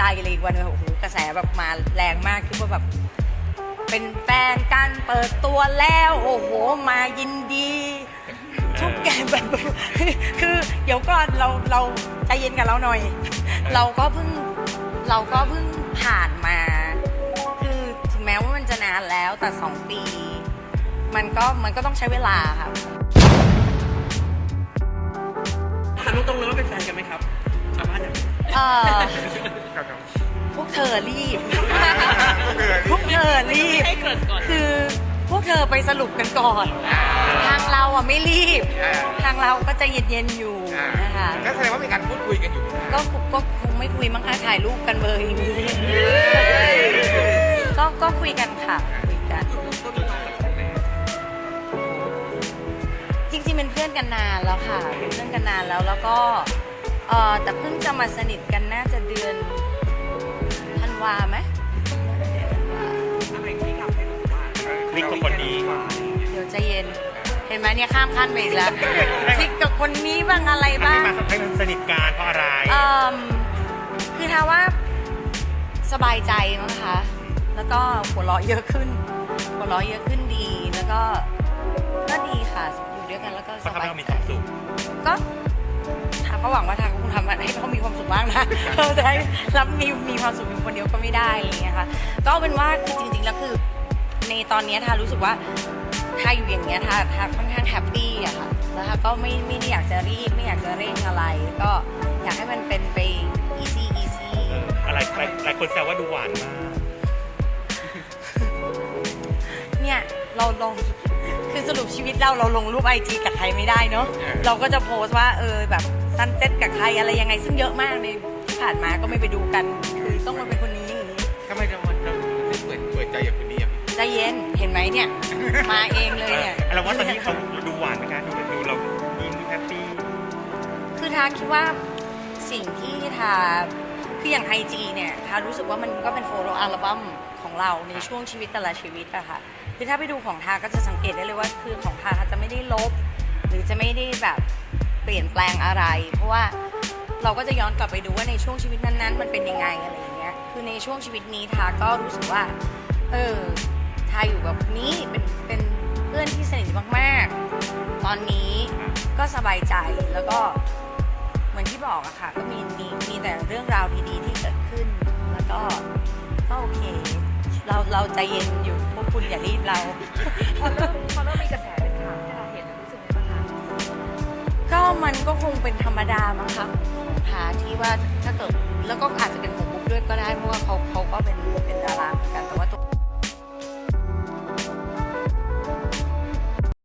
ใจเลยอีกวันหนึงโอ้โหกระแสแบบมาแรงมากคือว่าแบบ เป็นแฟนกันเปิดตัวแล้ว โอ้โห มายินดีทุกอย่างแบบ คือเดี๋ยวก่อนเราเราใจเย็นกับเราหน่อย เราก็เพิ่งเราก็เพิ่งผ่านมา คือถึงแม้ว่ามันจะนานแล้วแต่สองปี มันก็มันก็ต้องใช้เวลาค่ะ ถามตรงๆเลยว่าเป็นแฟนกันไหมครับชาวบ้านเนี่ย เออพวกเธอ รีบ พวกเธอรีบ ให้เกิดก่อน คือพวกเธอไปสรุปกันก่อน ทางเราอะไม่รีบ อ่า ทางเราก็ใจเย็นๆอยู่นะคะ ก็แสดงว่ามีการพูดคุยกันอยู่ก็คงก็คงไม่คุยมั้งคะถ่ายรูปกันเบอร์อย่างนี้ก็ก็คุยกันค่ะคุยกัน จริงๆเป็นเพื่อนกันนานแล้วค่ะ เป็นเพื่อนกันนานแล้วแล้วก็เออแต่เพิ่งจะมาสนิทกันน่าจะเดือนธัน วาไหมเดือนธันวาอะไรที่ทำให้รู้ว่าคลิกกับคนนี้เดี๋ยวใจเย็น เห็นไหมเนี่ยข้ามขั้นไปอีกแล้วคลิกกับคนนี้บ้างอะไรบ้างมาให้มันสนิทกันเพราะอะไรเอ่มคือถ้าว่าสบายใจมั้งคะ แล้วก็หัวเราะเยอะขึ้น หัวเราะเยอะขึ้นดี แล้วก็ก็ดีค่ะ อยู่ด้วยกันแล้วก็สก็ทำบาให้ยเรามีคใจวามสุขก็ทาง ก็หวังว่าทางก็คงทำให้เขามีความสุขบ้างนะเราจะให้รับมีมีความสุขอยู่คนเดียวก็ไม่ได้อะไรอย่างเงี้ยค่ะก็เอาเป็นว่าคือจริงๆแล้วคือในตอนเนี้ยทารู้สึกว่าทาอยู่อย่างเงี้ยทาทาค่อนข้างแฮปปี้อะค่ะแล้วทาก็ไม่ไม่ได้อยากจะรีบไม่อยากจะเร่งอะไร ก็อยากให้มันเป็นไป easy easy เอออะไรหลายหลายคนแซวว่าดูหวานมากเนี่ยเราลงคือสรุปชีวิตเราเราลงรูปไอจีกับใครไม่ได้เนาะเออเราก็จะโพสต์ว่าเออแบบ ซันเซ็ตกับใครอะไรยังไง ซึ่งเยอะมากในที่ผ่านมาก็ไม่ไปดูกัน คือต้องมาเป็นคนนี้อย่างนี้ทำไมเราเราถึงเปิดเปิดใจกับคนนี้อะใจเย็นเห็นไหมเนี่ย มาเองเลยเนี่ย เราว่าตอนนี้เขาดูหวานไหมคะดูดูเรายิ้มแฮปปี้คือทาคิดว่าสิ่งที่ทาคืออย่างไอจีเนี่ยทารู้สึกว่ามันก็เป็นโฟโต้อัลบั้มของเราในช่วงชีวิตแต่ละชีวิตอะค่ะคือถ้าไปดูของทาก็จะสังเกตได้เลยว่า คือของทาจะไม่ได้ลบ หรือจะไม่ได้แบบ เปลี่ยนแปลงอะไร เพราะว่าเราก็จะย้อนกลับไปดูว่าในช่วงชีวิตนั้นๆ มันเป็นยังไงอะไรอย่างเงี้ยคือในช่วงชีวิตนี้ทาก็รู้สึกว่า เออทาอยู่แบบนี้เป็นเป็นเพื่อนที่สนิทมากๆ ตอนนี้ก็สบายใจแล้วก็เหมือนที่บอกอะค่ะ ก็มีมีมีแต่เรื่องราวดีๆที่เกิดขึ้น แล้วก็ก็โอเค เราเราใจเย็นอยู่พวกคุณอย่ารีบเรา พอเริ่ม คงเป็นธรรมดามั้งคะของทาที่ว่าถ้าเกิดแล้วก็อาจจะเป็นของบุ๊กด้วยก็ได้เพราะว่าเขาเขาก็เป็น